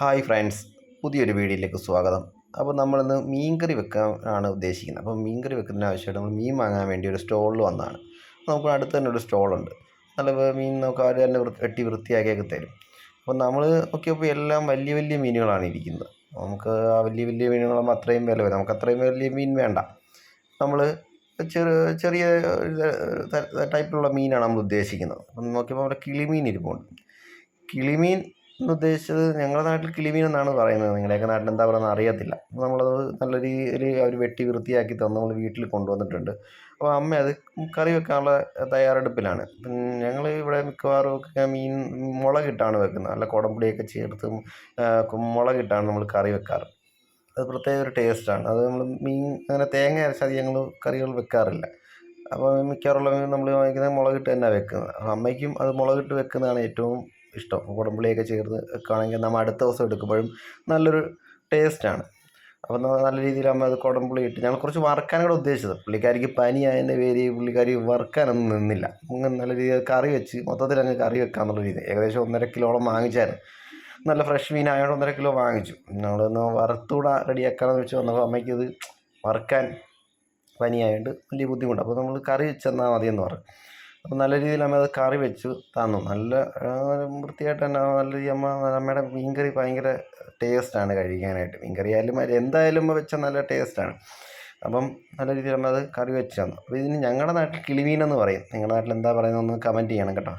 Hi friends പുതിയൊരു വീഡിയോയിലേക്ക് സ്വാഗതം. അപ്പോൾ നമ്മളിന്ന് മീൻകറി വെക്കാനാണ് ഉദ്ദേശിക്കുന്നത്. അപ്പോൾ മീൻകറി വെക്കുന്നതിന് ആവശ്യമായിട്ട് നമ്മൾ മീൻ വാങ്ങാൻ വേണ്ടി ഒരു സ്റ്റോളിൽ വന്നതാണ്. നമുക്ക് അടുത്ത് തന്നെ ഒരു സ്റ്റോളുണ്ട്. നല്ല മീൻ നമുക്ക് അവർ തന്നെ വെട്ടി വൃത്തിയാക്കിയൊക്കെ തരും. അപ്പോൾ നമ്മൾ നോക്കിയപ്പോൾ എല്ലാം വലിയ വലിയ മീനുകളാണ് ഇരിക്കുന്നത്. നമുക്ക് ആ വലിയ വലിയ മീനുകളാകുമ്പോൾ അത്രയും വില വരും. നമുക്ക് അത്രയും വലിയ മീൻ വേണ്ട. നമ്മൾ ചെറിയ ചെറിയ ടൈപ്പിലുള്ള മീനാണ് നമ്മൾ ഉദ്ദേശിക്കുന്നത്. അപ്പം നോക്കിയപ്പോൾ അവിടെ കിളിമീൻ ഇരിപ്പുണ്ട്. കിളിമീൻ ഉദ്ദേശിച്ചത് ഞങ്ങളുടെ നാട്ടിൽ കിളിമീൻ എന്നാണ് പറയുന്നത്. നിങ്ങളുടെയൊക്കെ നാട്ടിൽ എന്താ പറയുന്നത് അറിയത്തില്ല. നമ്മളത് നല്ല രീതിയിൽ അവർ വെട്ടി വൃത്തിയാക്കി തന്ന് നമ്മൾ വീട്ടിൽ കൊണ്ടുവന്നിട്ടുണ്ട്. അപ്പോൾ അമ്മ അത് കറി വെക്കാനുള്ള തയ്യാറെടുപ്പിലാണ്. ഞങ്ങൾ ഇവിടെ മിക്കവാറും ഒക്കെ മീൻ മുളകിട്ടാണ് വെക്കുന്നത്. നല്ല കുടംപുളിയൊക്കെ ചേർത്ത് മുളകിട്ടാണ് നമ്മൾ കറി വെക്കാറ്. അത് പ്രത്യേക ഒരു ടേസ്റ്റാണ് അത് നമ്മൾ മീൻ അങ്ങനെ തേങ്ങ അരച്ചാൽ ഞങ്ങൾ കറികൾ വെക്കാറില്ല. അപ്പോൾ മിക്കവാറുള്ള മീൻ നമ്മൾ വാങ്ങിക്കുന്നത് മുളകിട്ട് തന്നെ വെക്കുന്നത്. അമ്മയ്ക്കും അത് മുളകിട്ട് വെക്കുന്നതാണ് ഏറ്റവും ഇഷ്ടം. കുടംപുളിയൊക്കെ ചേർന്ന് വെക്കുകയാണെങ്കിൽ നമ്മൾ അടുത്ത ദിവസം എടുക്കുമ്പോഴും നല്ലൊരു ടേസ്റ്റാണ് അപ്പം നല്ല രീതിയിൽ അമ്മ അത് കുടംപുളി ഇട്ട് ഞങ്ങൾ കുറച്ച് വറക്കാനും കൂടെ ഉദ്ദേശിച്ചത്. പുള്ളിക്കാരിക്ക് പനിയായതിന്റെ പേര് പുള്ളിക്കാരി വറുക്കാനൊന്നും നിന്നില്ല. അങ്ങനെ നല്ല രീതിയിൽ കറി വെച്ച് മൊത്തത്തിൽ അങ്ങ് കറി വെക്കാമെന്നുള്ള രീതി ഏകദേശം ഒന്നര കിലോളം വാങ്ങിച്ചായിരുന്നു. നല്ല ഫ്രഷ് മീൻ ആയതുകൊണ്ട് ഒന്നര കിലോ വാങ്ങിച്ചു. നമ്മളൊന്ന് വറുത്തൂടെ റെഡിയാക്കാമെന്ന് വെച്ച് വന്നപ്പോൾ അമ്മയ്ക്ക് ഇത് വറുക്കാൻ പനിയായതുകൊണ്ട് വലിയ ബുദ്ധിമുട്ട്. അപ്പോൾ നമ്മൾ കറി വെച്ചെന്നാൽ മതിയെന്ന് പറഞ്ഞു. അപ്പോൾ നല്ല രീതിയിൽ അമ്മ അത് കറി വെച്ചു തന്നു. നല്ല വൃത്തിയായിട്ട് തന്നെ നല്ല രീതി അമ്മ അമ്മയുടെ മീൻകറി ഭയങ്കര ടേസ്റ്റാണ് കഴിക്കാനായിട്ട്. മീൻകറി ആയാലും എന്തായാലും എന്തായാലും വെച്ചാൽ നല്ല ടേസ്റ്റാണ് അപ്പം നല്ല രീതിയിൽ അമ്മ അത് കറി വെച്ചു തന്നു. അപ്പോൾ ഇതിന് ഞങ്ങളുടെ നാട്ടിൽ കിളിമീൻ എന്ന് പറയും. നിങ്ങളുടെ നാട്ടിൽ എന്താ പറയുന്നതെന്ന് കമന്റ് ചെയ്യണം കേട്ടോ.